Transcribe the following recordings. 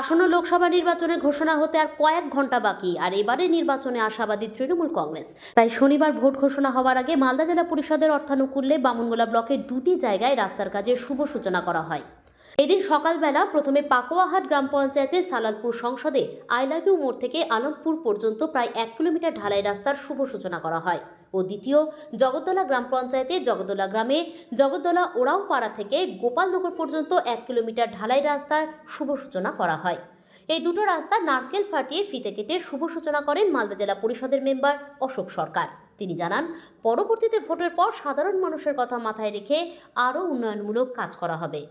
আসন্ন লোকসভা নির্বাচনে ঘোষণা হতে আর কয়েক ঘণ্টা বাকি, আর এবারে নির্বাচনে আশাবাদী তৃণমূল কংগ্রেস। তাই শনিবার ভোট ঘোষণা হওয়ার আগে মালদা জেলা পরিষদের অর্থানুকূল্যে বামুনগোলা ব্লকের দুটি জায়গায় রাস্তার কাজের শুভ সূচনা করা হয়। এদিন সকালবেলা প্রথমে পাকোয়াহাট গ্রাম পঞ্চায়েতের সালালপুর সংসদে আই লাভ ইউ মোড় থেকে আলমপুর পর্যন্ত প্রায় এক কিলোমিটার ঢালাই রাস্তার শুভ সূচনা করা হয়। ও দ্বিতীয়, জগদ্দলা গ্রাম পঞ্চায়েতে জগদ্দলা গ্রামে জগদ্দলা ওরাওপাড়া থেকে গোপালনগর পর্যন্ত এক কিলোমিটার ঢালাই রাস্তার শুভ সূচনা করা হয়। এই দুটো রাস্তা নারকেল ফাটিয়ে ফিতে কেটে শুভ সূচনা করেন মালদা জেলা পরিষদের মেম্বার অশোক সরকার। তিনি জানান, পরবর্তীতে ভোটের পর সাধারণ মানুষের কথা মাথায় রেখে আরও উন্নয়নমূলক কাজ করা হবে।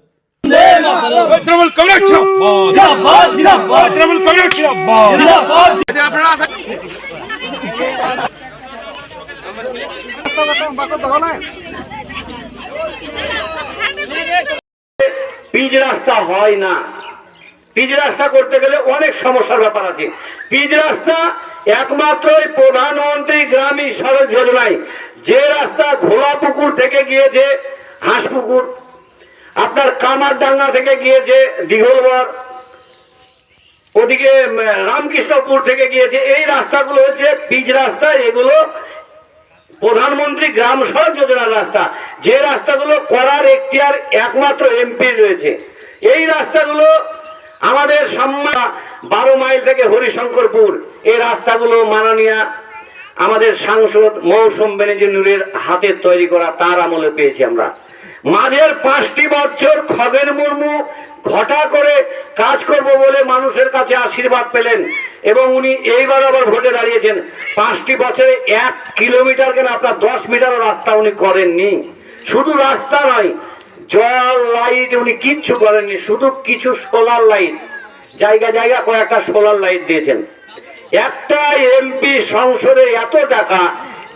পিচ রাস্তা হয় না। পিচ রাস্তা করতে গেলে অনেক সমস্যার ব্যাপার আছে। পিচ রাস্তা একমাত্র প্রধানমন্ত্রী গ্রামীণ সড়ক যোজনায়। যে রাস্তা ঘোলা পুকুর থেকে গিয়েছে হাঁসপুকুর আপনার কামারডাঙ্গা থেকে গিয়েছে দিঘলবর। ওদিকে রামকৃষ্ণপুর থেকে গিয়েছে। এই রাস্তাগুলো হচ্ছে পিচ রাস্তা, এগুলো প্রধানমন্ত্রী গ্রাম সড়ক যোজনার রাস্তা। যে রাস্তাগুলো করার এখতিয়ার একমাত্র এমপির রয়েছে। এই রাস্তাগুলো আমাদের সম্মান বারো মাইল থেকে হরিশঙ্করপুর এই রাস্তাগুলো মাননীয় আমাদের সাংসদ মৌসুম বেনেজি নুরের হাতে তৈরি করা, তার আমলে পেয়েছি আমরা। মাঝের পাঁচটি বছর খগেন মুর্মু ঘটা করে কাজ করব বলে মানুষের কাছে আশীর্বাদ পেলেন এবং উনি এইবার আবার ভোটে দাঁড়িয়েছেন। পাঁচটি বছরে এক কিলোমিটার কেন আপনার দশ মিটারও রাস্তা উনি করেননি? শুধু রাস্তা নয়, জল লাইট উনি কিচ্ছু করেননি, শুধু কিছু সোলার লাইট জায়গা জায়গা কয়েকটা সোলার লাইট দিয়েছেন। একটা এমপি সংসদে এত টাকা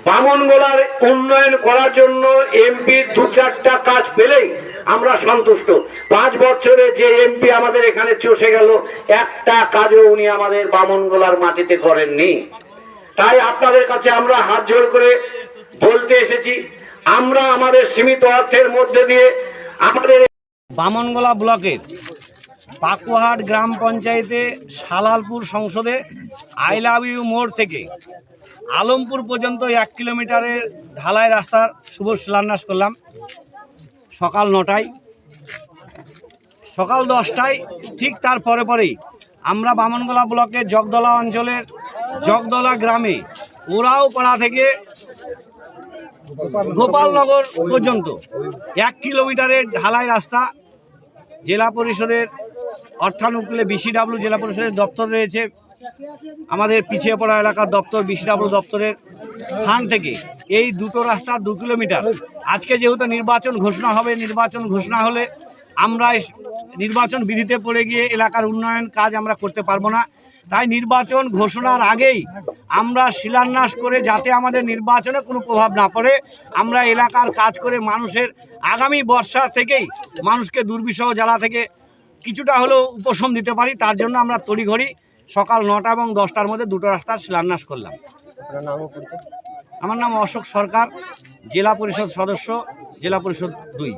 বামনগোলার উন্নয়ন করার জন্য এমপি দু চারটা কাজ পেলেই আমরা সন্তুষ্ট। পাঁচ বছরে যে এমপি আমাদের এখানে চষে গেল, একটা কাজও উনি আমাদের বামনগোলার মাটিতে করেননি। তাই আপনাদের কাছে আমরা হাত জোর করে বলতে এসেছি, আমরা আমাদের সীমিত অর্থের মধ্যে দিয়ে আমাদের বামনগোলা ব্লকের পাকুয়াহাট গ্রাম পঞ্চায়েতে সালালপুর সংসদে আই লাভ ইউ মোড় থেকে আলমপুর পর্যন্ত এক কিলোমিটারের ঢালাই রাস্তার শুভ শিলান্যাস করলাম। সকাল নটায়। সকাল দশটায়, ঠিক তার পরে পরেই আমরা বামনগোলা ব্লকের জগদলা অঞ্চলের জগদলা গ্রামে ওরাও পাড়া থেকে গোপালনগর পর্যন্ত এক কিলোমিটারের ঢালাই রাস্তা জেলা পরিষদের অর্থানুকূলে বিসিডাব্লিউ জেলা পরিষদের দপ্তর রয়েছে। আমাদের পিছিয়ে পড়া এলাকার দপ্তর বিসিডাব্লিউ দপ্তরের খান থেকে। এই দুটো রাস্তা দু কিলোমিটার। আজকে যেহেতু নির্বাচন ঘোষণা হবে, নির্বাচন ঘোষণা হলে আমরা নির্বাচন বিধিতে পড়ে গিয়ে এলাকার উন্নয়ন কাজ আমরা করতে পারব না। তাই নির্বাচন ঘোষণার আগেই আমরা শিলান্যাস করে যাতে আমাদের নির্বাচনে কোনো প্রভাব না পড়ে, আমরা এলাকার কাজ করে মানুষের আগামী বর্ষা থেকেই মানুষকে দুর্বিষহ জ্বালা থেকে কিছুটা হলেও উপশম দিতে পারি তার জন্য আমরা তড়িঘড়ি সকাল নটা এবং দশটার মধ্যে দুটো রাস্তার শিলান্যাস করলাম। আমার নাম অশোক সরকার জেলা পরিষদ সদস্য জেলা পরিষদ দুই।